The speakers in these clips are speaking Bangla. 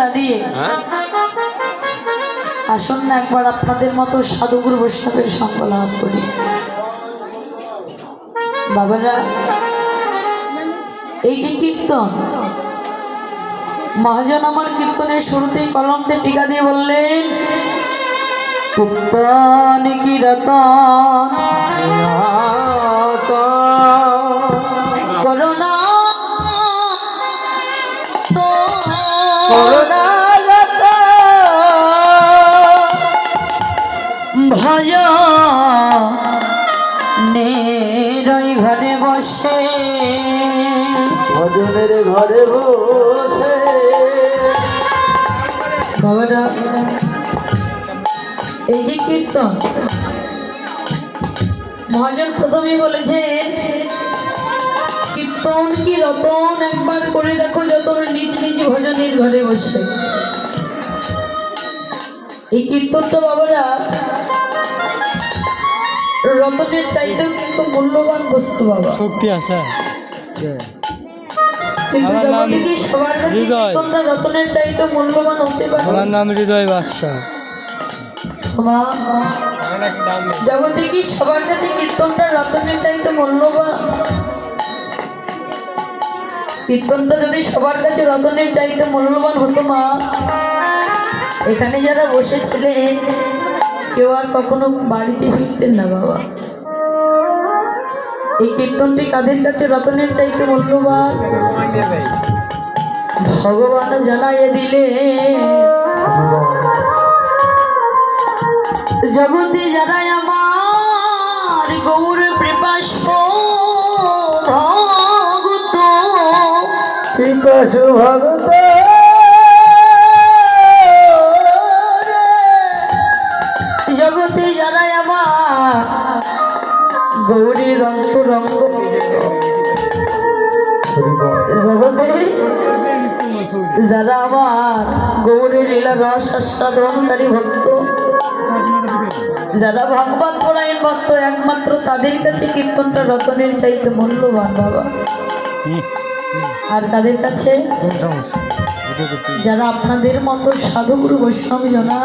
দাঁড়িয়ে আসুন না একবার আপনাদের মতো সাধুগুরু বৈষ্ণবের সঙ্গ লাভ করি। বাবারা এই যে কীর্তন মহাজন আমার কীর্তনের শুরুতেই কলমতে টিকা দিয়ে বললেন পুত্তান কিরতন করোনা তো ভয় নেরই ঘরে বসে। ভজনের ঘরে বসে। বাবারা এই যে কীর্তন মহাজন প্রথমেই বলেছেন কীর্তন কি রতন? একবার করে দেখো যত নিজ নিজ ভজনের ঘরে বসে। এই কীর্তনটা বাবারা রতনের চাইতেও কিন্তু মূল্যবান বস্তু বাবা। শক্তি আছে। কিন্তু জগতে কি সবার কাছে হৃদয়। রতনের চাইতে মূল্যবান হতে পারে। আমার নাম হৃদয় বাদশাহ। জগতে কি সবার কাছে কীর্তনটা রতনের চাইতে মূল্যবান। কীর্তনটা যদি সবার কাছে রতনের চাইতে মূল্যবান হতো মা এখানে যারা বসেছিলেন কেউ আর কখনো বাড়িতে ফিরতেন না, বাবা। এই কীর্তনটি কাদের কাছে? রতনের চাইতে মূল্যবান। ভগবান জানাইয়ে দিলে। জগতে যারাই আমার গৌর প্রকাশ ভগত পিপাসু ভগত গৌরীর অন্তরঙ্গ জগতে যারা আমার গৌরী লীলা রস আস্বাদনকারী ভক্ত, যারা ভগবান পরায়ণ ভক্ত, একমাত্র তাদের কাছে কীর্তনটা রতনের চাইতে মূল্যবান বাবা। আর তাদের কাছে যারা আপনাদের মতো সাধুগুরু বৈষ্ণব জানা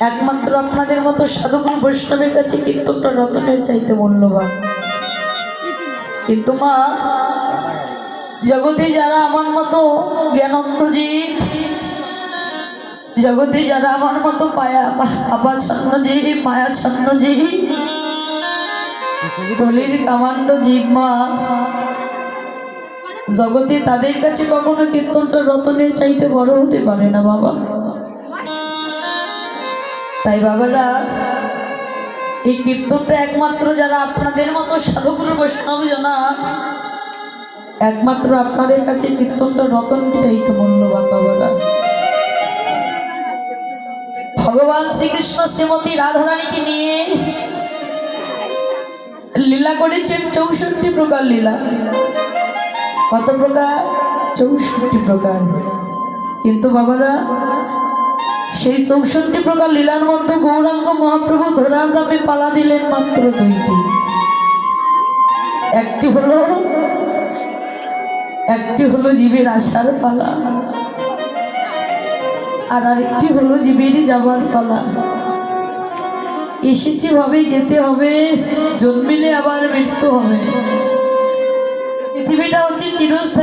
একমাত্র আপনাদের মতো সাধুগুরু বৈষ্ণবের কাছে কীর্তনটা রতনের চাইতে মূল্যবান। কিন্তু মা, জগতে যারা আমার মতো জ্ঞানন্দজীব জগতে যারা আমার মতো পায়া আপা ছন্নজীব মায়া ছন্নজীব কলির কামান্ড জীব মা, জগতে তাদের কাছে কখনো কীর্তনটা রতনের চাইতে বড় হতে পারে না বাবা। তাই বাবারা, এই কীর্তনটা একমাত্র যারা আপনাদের মতো সাধুগুরু বৈষ্ণব জানা, একমাত্র আপনাদের কাছে কীর্তনটা রতন চাইতে মূল্যবান বাবারা। ভগবান শ্রীকৃষ্ণ শ্রীমতী রাধারানীকে নিয়ে লীলা করেছেন চৌষট্টি প্রকার লীলা। কত প্রকার? চৌষট্টি প্রকার। কিন্তু বাবারা সেই চৌষট্টি প্রকার লীলার মধ্যে গৌরাঙ্গ মহাপ্রভু ধরার দামে পালা দিলেন মাত্র দুইটি। একটি হলো একটি হলো জীবের আশার পালা, আর আরেকটি হলো জীবেরই যাবার পালা। এসেছি ভাবে যেতে হবে, জন্মিলে আবার মৃত্যু হবে। পৃথিবীটা হচ্ছে চিরস্থায়ী